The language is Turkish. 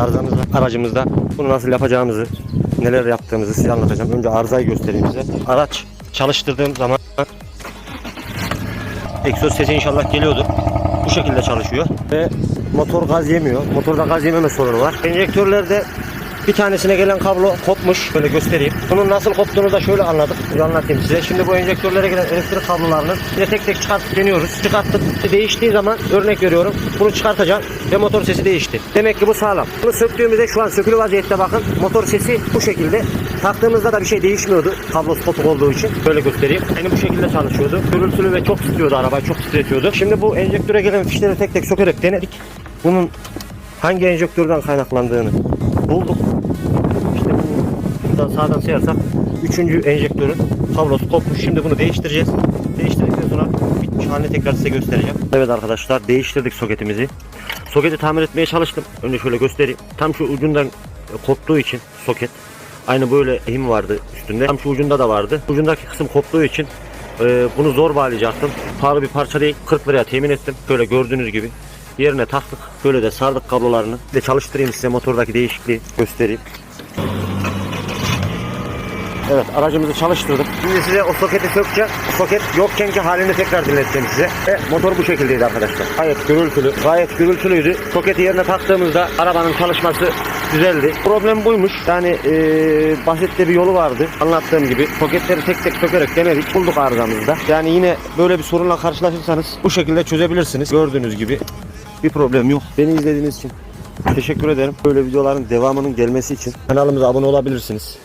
arızamız var aracımızda. Bunu nasıl yapacağımızı, neler yaptığımızı size anlatacağım. Önce arızayı göstereyim size. Araç çalıştırdığım zaman egzoz sesi inşallah geliyordur. Bu şekilde çalışıyor ve motor gaz yemiyor. Motorda gaz yememe sorunu var. Enjektörlerde bir tanesine gelen kablo kopmuş. Böyle göstereyim. Bunun nasıl koptuğunu da şöyle anladık. Bir anlatayım size. Şimdi bu enjektörlere gelen elektrik kablolarını yine tek tek çıkartıp deniyoruz. Çıkarttık. Değiştiği zaman örnek veriyorum. Bunu çıkartacağım ve motor sesi değişti. Demek ki bu sağlam. Bunu söktüğümüzde şu an sökülü vaziyette bakın. Motor sesi bu şekilde. Taktığımızda da bir şey değişmiyordu. Kablosu kopuk olduğu için. Böyle göstereyim. Yani bu şekilde çalışıyordu. Gürültülü ve çok titriyordu arabayı. Çok titretiyordu. Şimdi bu enjektöre gelen fişleri tek tek sökerek denedik. Bunun hangi enjektörden kaynaklandığını bulduk. İşte bunu sağdan sayarsak üçüncü enjektörün kablosu kopmuş. Şimdi bunu değiştireceğiz. Değiştirdikten sonra bitmiş halini tekrar size göstereceğim. Evet arkadaşlar değiştirdik soketimizi. Soketi tamir etmeye çalıştım. Önce şöyle göstereyim. Tam şu ucundan koptuğu için soket. Aynı böyle ehim vardı üstünde. Tam şu ucunda da vardı. Ucundaki kısım koptuğu için e, bunu zor bağlayacaktım. Pahalı bir parça değil. 40 liraya temin ettim. Böyle gördüğünüz gibi. Yerine taktık. Böyle de sardık kablolarını. Bir de çalıştırayım size motordaki değişikliği göstereyim. Evet aracımızı çalıştırdık. Şimdi size o soketi sökeceğim. Soket yokkenki halini tekrar dinleteceğim size. Ve motor bu şekildeydi arkadaşlar. Gayet gürültülü. Gayet gürültülüydü. Soketi yerine taktığımızda arabanın çalışması güzeldi. Problem buymuş. Yani eee basit de bir yolu vardı. Anlattığım gibi. Soketleri tek tek sökerek denedik. Bulduk arızamızda. Yani yine böyle bir sorunla karşılaşırsanız bu şekilde çözebilirsiniz. Gördüğünüz gibi bir problem yok. Beni izlediğiniz için teşekkür ederim. Böyle videoların devamının gelmesi için kanalımıza abone olabilirsiniz.